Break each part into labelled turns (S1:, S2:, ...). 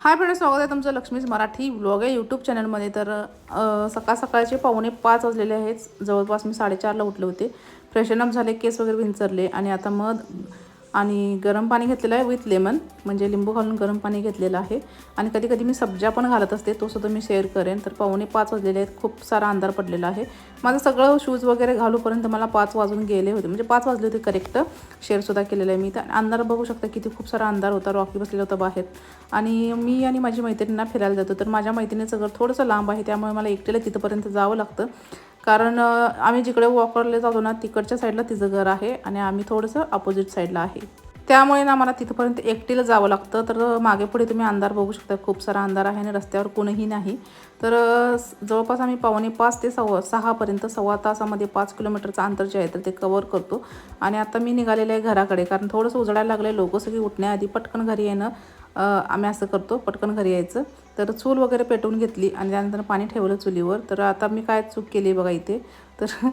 S1: Hi friend स्वागत आहे तुमचं लक्ष्मीज मराठी ब्लॉग आहे यूट्यूब चॅनलमध्ये तर सकाळ सकाळचे पावणे पाच वाजलेले आहेत. जवळपास मी साडेचारला उठले होते. फ्रेशन अप झाले केस वगैरे विंचरले आणि आता मध आणि गरम पाणी घेतलेलं आहे विथ लेमन म्हणजे लिंबू घालून गरम पाणी घेतलेलं आहे. आणि कधी कधी मी सब्जा पण घालत असते तो सुद्धा मी शेअर करेन. तर पावणे पाच वाजलेले आहेत खूप सारा अंधार पडलेला आहे. माझं सगळं शूज वगैरे घालूपर्यंत मला पाच वाजून गेले होते. म्हणजे पाच वाजले होते करेक्ट शेअरसुद्धा केलेलं आहे मी. तर अंधार बघू शकता किती खूप सारा अंधार होता. रॉकी बसलेला होता बाहेर. आणि मी आणि माझी मैत्रिणींना फिरायला जातो. तर माझ्या मैत्रिणीचं घर थोडंसं लांब आहे. त्यामुळे मला एकटेला तिथंपर्यंत जावं लागतं. कारण आम्ही जिकडे वॉकरला जातो ना तिकडच्या साईडला तिचं घर आहे आणि आम्ही थोडंसं अपोजिट साईडला आहे. त्यामुळे ना मला तिथंपर्यंत एकटीला जावं लागतं. तर मागे पुढे तुम्ही अंधार बघू शकता. खूप सारा अंधार आहे आणि रस्त्यावर कोणीही नाही. तर जवळपास आम्ही पावणे पाच ते सव्वा सहापर्यंत सव्वा तासामध्ये पाच किलोमीटरचं अंतर जे आहे तर ते कवर करतो. आणि आता मी निघालेले आहे घराकडे. कारण थोडंसं उजडायला लागलं लोक सगळी उठण्याआधी पटकन घरी येणं आम्ही असं करतो. पटकन घरी यायचं. तर चूल वगैरे पेटवून घेतली आणि त्यानंतर पाणी ठेवलं चुलीवर. तर आता मी काय चूक केली बघा इथे? तर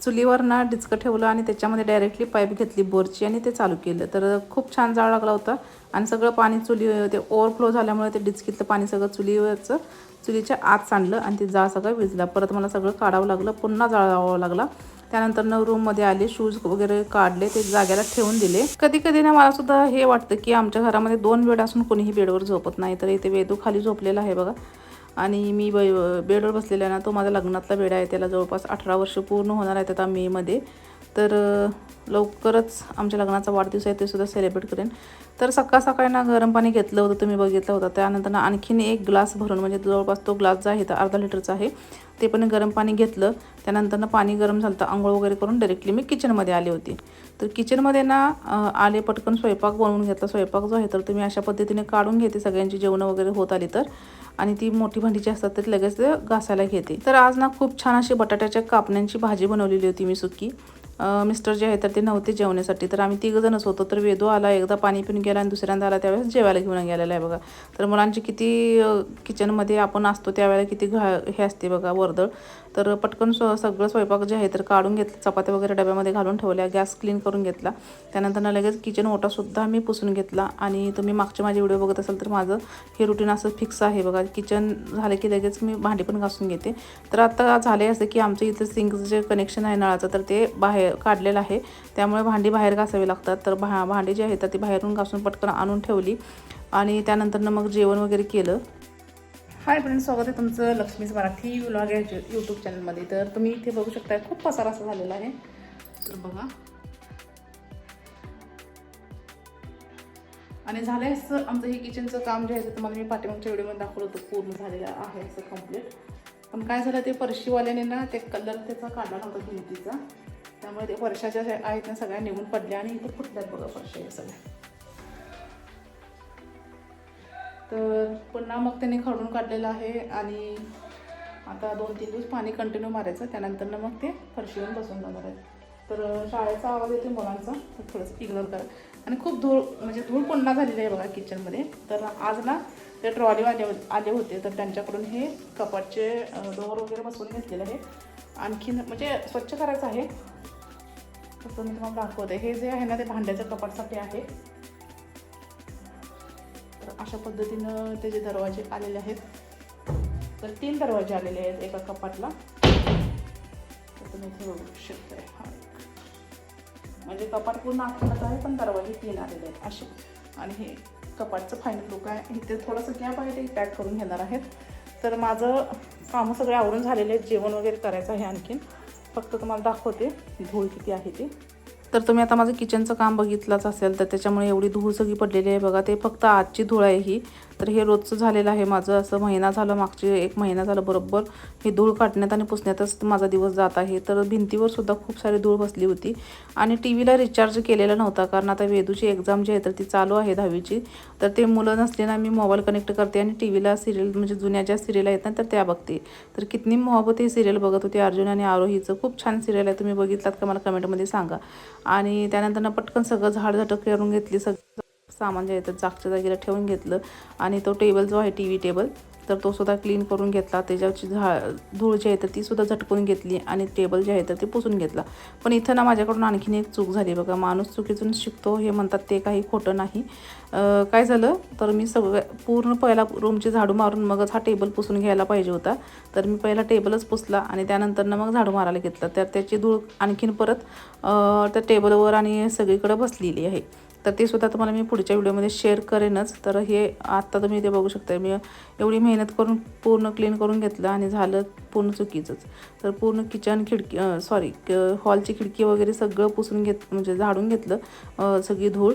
S1: चुलीवर ना डिचकं ठेवलं आणि त्याच्यामध्ये डायरेक्टली पाईप घेतली बोरची आणि ते चालू केलं. तर खूप छान जाळ लागला होता आणि सगळं पाणी चुली ते ओव्हरफ्लो झाल्यामुळे ते डिचकीतलं पाणी सगळं चुलीवरचं चुलीच्या आत सांडलं आणि ते जाळ सगळं विजला. परत मला सगळं काढावं लागलं पुन्हा जाळ लावावं लागला. त्यानंतर न रूममध्ये आले शूज वगैरे काढले ते जाग्याला ठेवून दिले. कधी कधी ना मला सुद्धा हे वाटतं की आमच्या घरामध्ये दोन बेड असून कोणीही बेडवर झोपत नाही. तर इथे वेदू खाली झोपलेला आहे बघा. आणि मी ब बेडवर बसलेला आहे ना तो माझा लग्नातला बेड आहे. त्याला जवळपास अठरा वर्ष पूर्ण होणार आहेत आता मेमध्ये तर लवकरच आमच्या लग्नाचा वाढदिवस आहे ते सुद्धा सेलिब्रेट करेन. तर सकाळ सकाळी ना गरम पाणी घेतलं होतं तुम्ही बघितलं होतं. त्यानंतर ना आणखीन एक ग्लास भरून म्हणजे जवळपास तो ग्लास जो आहे तर अर्धा लिटरचा आहे. ते पण गरम पाणी घेतलं. त्यानंतर ना पाणी गरम झालं तर आंघोळ वगैरे करून डायरेक्टली मी किचनमध्ये आले होते. तर किचनमध्ये ना आले पटकन स्वयंपाक बनवून घेतला. स्वयंपाक जो आहे तर तुम्ही अशा पद्धतीने काढून घेते. सगळ्यांची जेवणं वगैरे होत आली तर. आणि ती मोठी भांडी जी असतात तर लगेच ते घासायला घेते. तर आज ना खूप छान अशी बटाट्याच्या कापण्यांची भाजी बनवलेली होती मी सुकी. मिस्टर जे आहे तर ते नव्हते जेवण्यासाठी. तर आम्ही तिघंजणच होतो. तर वेदू आला एकदा पाणी पिऊन गेला आणि दुसऱ्यांदा आला. त्यावेळेस जेवायला घेऊन गेलेला आहे बघा. तर मुलांची किती किचनमध्ये आपण असतो त्यावेळेला किती घा हे असते बघा वर्दळ. तर पटकन स्व सगळं स्वयंपाक जे आहे तर काढून घेतलं. चपात्या वगैरे डब्यामध्ये घालून ठेवल्या. गॅस क्लीन करून घेतला. त्यानंतर लगेच किचन ओटासुद्धा मी पुसून घेतला. आणि तुम्ही मागचे माझे व्हिडिओ बघत असाल तर माझं हे रुटीन असं फिक्स आहे बघा. किचन झालं की लगेच मी भांडी पण घासून घेते. तर आता झाले असं की आमचं इथं सिंकचं जे कनेक्शन आहे नळाचं तर ते बाहेर काढलेलं आहे. त्यामुळे भांडी बाहेर घासावी लागतात. तर भा भांडी जी आहेत तर ती बाहेरून घासून पटकन आणून ठेवली. आणि त्यानंतरनं मग जेवण वगैरे केलं. हाय फ्रेंड स्वागत आहे तुमचं लक्ष्मीज मराठी व्लॉग या यूट्यूब चॅनलमध्ये तर तुम्ही इथे बघू शकता खूप पसारा असा झालेला आहे. तर बघा. आणि झालं आहे असं आमचं हे किचनचं काम जे आहे ते तुम्हाला मी पाठीमागच्या व्हिडिओमध्ये दाखवलं होतं पूर्ण झालेलं आहे असं कंप्लीट पण काय झालं ते परशीवाल्याने ना ते कलर त्याचा काढला नव्हता भिंतीचा त्यामुळे ते वर्षाच्या आहेत ना सगळ्या निघून पडल्या आणि इथे फुटल्यात बघा परशा या सगळ्या. तर पुन्हा मग त्याने खडून काढलेलं आहे आणि आता दोन तीन दिवस पाणी कंटिन्यू मारायचं त्यानंतर मग ते फरशीवर बसून जाणार आहेत. तर शाळेचा आवाज येतो मुलांचा तर थोडंसं इग्नोर करा. आणि खूप धूळ म्हणजे धूळ पुन्हा झालेली आहे बघा किचनमध्ये तर आज ना ते ट्रॉली आले आले होते तर त्यांच्याकडून हे कपाटचे डोर वगैरे बसवून घेतलेलं आहे. आणखीन म्हणजे स्वच्छ करायचं आहे. तसं मी तुम्हाला दाखवते. हे जे आहे ना ते भांड्याच्या कपाटसाठी आहे. तर अशा पद्धतीनं त्याचे दरवाजे आलेले आहेत तर तीन दरवाजे आलेले आहेत एका कपाटला. तर तुम्ही इथे बघू शकताय हा म्हणजे कपाट पूर्ण आखण्यात आहे पण दरवाजे तीन आलेले आहेत असे. आणि हे कपाटचं फायनल लुक आहे. इथे थोडंसं गॅप आहे ते पॅक करून घेणार आहेत. तर माझं कामं सगळे आवरून झालेले आहेत. जेवण वगैरे करायचं आहे आणखीन. फक्त तुम्हाला दाखवते धूळ किती आहे ते. तर तुम्ही आता माझं किचनचं काम बघितलंच असेल तर त्याच्यामुळे एवढी धूळ सगळी पडलेली आहे बघा. ते फक्त आजची धूळ आहे ही. तर हे रोजचं झालेलं आहे माझं. असं महिना झालं मागचे एक महिना झालं बरोबर. हे धूळ काढण्यात आणि पुसण्यातच माझा दिवस जात आहे. तर भिंतीवर सुद्धा खूप सारी धूळ बसली होती. आणि टी व्हीला रिचार्ज केलेला नव्हता. कारण आता वेदूची एक्झाम जी आहे तर ती चालू आहे दहावीची. तर ते मुलं नसले ना मी मोबाईल कनेक्ट करते आणि टी व्हीला सिरियल म्हणजे जुन्या ज्या सिरियल आहेत ना तर त्या बघते. तर कितनी मोहब्बत हे सिरियल बघत होते अर्जुन आणि आरोहीचं खूप छान सिरियल आहे. तुम्ही बघितलात का? मला कमेंटमध्ये सांगा. आणि त्यानंतर ना पटकन सगळं झाडझटक करून घेतली सगळं. सामान जे आहे तर जागच्या जागेला ठेवून घेतलं. आणि तो टेबल जो आहे टी व्ही टेबल तर तो सुद्धा क्लीन करून घेतला. त्याच्यावरची झा धूळ जी आहे तर ती सुद्धा झटकून घेतली आणि टेबल जे आहे तर ते पुसून घेतला. पण इथं ना माझ्याकडून आणखीन एक चूक झाली बघा. माणूस चुकीतून शिकतो हे म्हणतात ते काही खोटं नाही. काय झालं? तर मी सगळ्या पूर्ण पहिला रूमची झाडू मारून मगच हा टेबल पुसून घ्यायला पाहिजे होता. तर मी पहिला टेबलच पुसला आणि त्यानंतरनं मग झाडू मारायला घेतलं. तर त्याची धूळ आणखीन परत त्या टेबलवर आणि सगळीकडे बसलेली आहे. तर ते सुद्धा तुम्हाला मी पुढच्या व्हिडिओमध्ये शेअर करेनच. तर हे आत्ता तुम्ही ते बघू शकता मी एवढी मेहनत करून पूर्ण क्लीन करून घेतलं आणि झालं पूर्ण चुकीचंच. तर पूर्ण किचन खिडकी सॉरी हॉलची खिडकी वगैरे सगळं पुसून घेत म्हणजे झाडून घेतलं सगळी धूळ.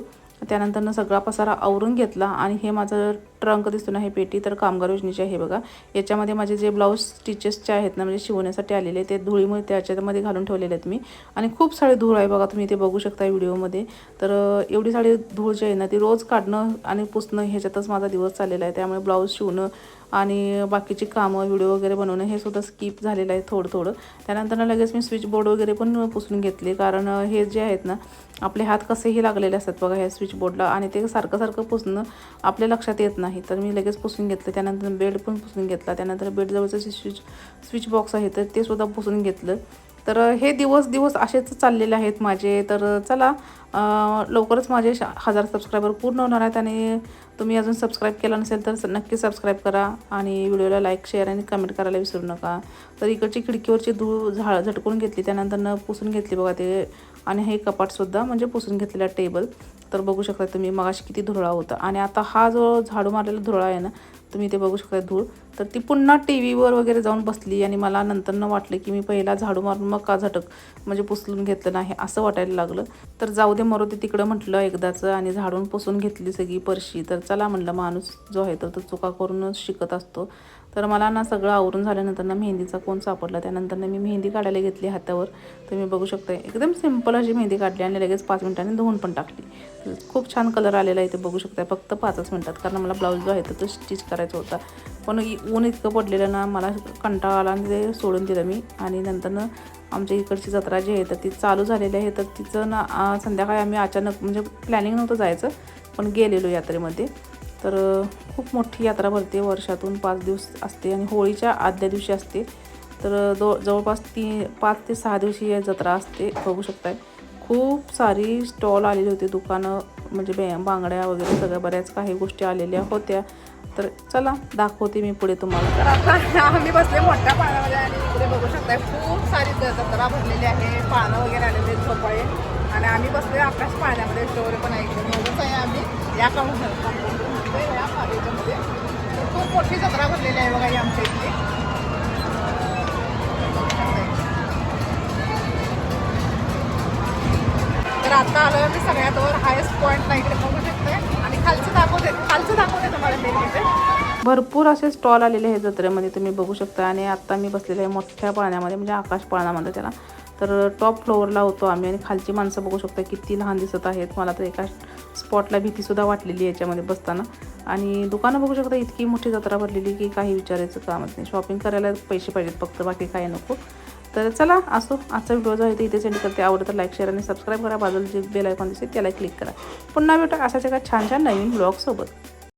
S1: त्यानंतरनं सगळा पसारा आवरून घेतला आणि हे माझं ट्रंक दिसतो ना हे पेटी तर कामगार योजनेची आहे बघा. याच्यामध्ये माझे जे ब्लाऊज स्टिचेसचे आहेत ना म्हणजे शिवण्यासाठी आलेले ते धुळीमुळे त्याच्यामध्ये घालून ठेवलेले आहेत मी. आणि खूप सारे धूळ आहे बघा तुम्ही ते बघू शकता व्हिडिओमध्ये. तर एवढी सारी धूळ जी आहे ना ती रोज काढणं आणि पुसणं ह्याच्यातच माझा दिवस चाललेला आहे. त्यामुळे ब्लाऊज शिवणं आणि बाकीची कामं व्हिडिओ वगैरे बनवणं हे सुद्धा स्किप झालेलं आहे थोडं थोडं त्यानंतर लगेच मी स्विच बोर्ड वगैरे पण पुसून घेतले. कारण हे जे आहेत ना आपले हात कसेही लागलेले असतात बघा ह्या स्विच बोर्डला आणि ते सारखं सारखं पुसणं आपल्या लक्षात येत नाही. तर मी लगेच पुसून घेतलं. त्यानंतर बेड पण पुसून घेतला. त्यानंतर बेडजवळचं जे स्विच स्विच बॉक्स आहे तर ते सुद्धा पुसून घेतलं. तर हे दिवस दिवस असेच चाललेले आहेत माझे. तर चला लवकरच माझे हजार सबस्क्रायबर पूर्ण होणार आहेत आणि तुम्ही अजून सबस्क्राईब केला नसेल तर नक्की सबस्क्राईब करा आणि व्हिडिओला लाईक शेअर आणि कमेंट करायला विसरू नका. तर इकडची खिडकीवरची धूळ झाळ झटकून घेतली त्यानंतर न पुसून घेतली बघा ते आणि हे कपाटसुद्धा म्हणजे पुसून घेतलेला टेबल तर बघू शकता तुम्ही मगाशी किती धुरळा होता. आणि आता हा जो झाडू मारलेला धुरळा आहे ना तुम्ही ते बघू शकता धूळ. तर ती पुन्हा टी व्हीवर वगैरे जाऊन बसली आणि मला नंतर न वाटलं की मी पहिला झाडू मारून मग का झटक म्हणजे पुसलून घेतलं नाही असं वाटायला लागलं. तर जाऊ दे मरो ते तिकडं म्हटलं एकदाचं आणि झाडून पुसून घेतली सगळी परशी तर चला म्हणलं माणूस जो आहे तर तो चुका करूनच शिकत असतो. तर मला ना सगळं आवरून झाल्यानंतर ना मेहंदीचा कोण सापडला. त्यानंतर मी मेहंदी काढायला घेतली हातावर. तुम्ही बघू शकता एकदम सिंपल अशी मेहंदी काढली आणि लगेच पाच मिनिटांनी धुवून पण टाकली. खूप छान कलर आलेला आहे ते बघू शकता. फक्त पाचच मिनटात कारण मला ब्लाऊज जो आहे तर तो स्टिच करायचा होता. पण ऊन इतकं पडलेलं ना मला कंटाळा आला आणि ते सोडून दिलं मी. आणि नंतरनं आमच्या इकडची जत्रा जी आहे तर ती चालू झालेली आहे. तर तिचं ना संध्याकाळी आम्ही अचानक म्हणजे प्लॅनिंग नव्हतं जायचं पण गेलेलो यात्रेमध्ये. तर खूप मोठी यात्रा भरते वर्षातून पाच दिवस असते आणि होळीच्या आदल्या दिवशी असते. तर दो जवळपास ती पाच ते सहा दिवशी या जत्रा असते बघू शकताय. खूप सारी स्टॉल आलेली होती दुकानं म्हणजे बे बांगड्या वगैरे सगळ्या बऱ्याच काही गोष्टी आलेल्या होत्या. तर चला दाखवते मी पुढे तुम्हाला.
S2: तर आता आम्ही बसले मोठ्या पाण्यामध्ये आणि इकडे बघू शकताय खूप सारी जत्रा भरलेली आहे. पानं वगैरे आलेले आहेत झोपाळे. आणि आम्ही बसले आकाश पाण्यामध्ये स्टोर पण ऐकले आहे आम्ही. या काउंट खूप मोठी जत्रा भरलेली आहे बघा आमच्या इथे. तर आता आलो मी सगळ्यात वर हायेस्ट पॉईंटला इकडे बघू शकते आणि खालचं दाखवते खालचं दाखवते तुम्हाला मेन म्हणजे
S1: भरपूर असे स्टॉल आलेले आहेत जत्रेमध्ये तुम्ही बघू शकता. आणि आत्ता मी बसलेले आहे मोठ्या पाण्यामध्ये म्हणजे आकाश पाळण्यामध्ये त्याला. तर टॉप फ्लोअरला होतो आम्ही आणि खालची माणसं बघू शकता किती लहान दिसत आहेत. मला तर एका स्पॉटला भीतीसुद्धा वाटलेली आहे याच्यामध्ये बसताना. आणि दुकानं बघू शकता इतकी मोठी जत्रा भरलेली की काही विचारायचं कामच नाही. शॉपिंग करायला पैसे पाहिजेत फक्त बाकी काही नको. तर चला असो. आजचा व्हिडिओ जो आहे तो इथे सेंड करते. आवडतं तर लाईक शेअर आणि सबस्क्राईब करा. बाजूला जे बेल आयकॉन दिसेल त्याला क्लिक करा. पुन्हा भेटा असाच एका छान छान नवीन ब्लॉगसोबत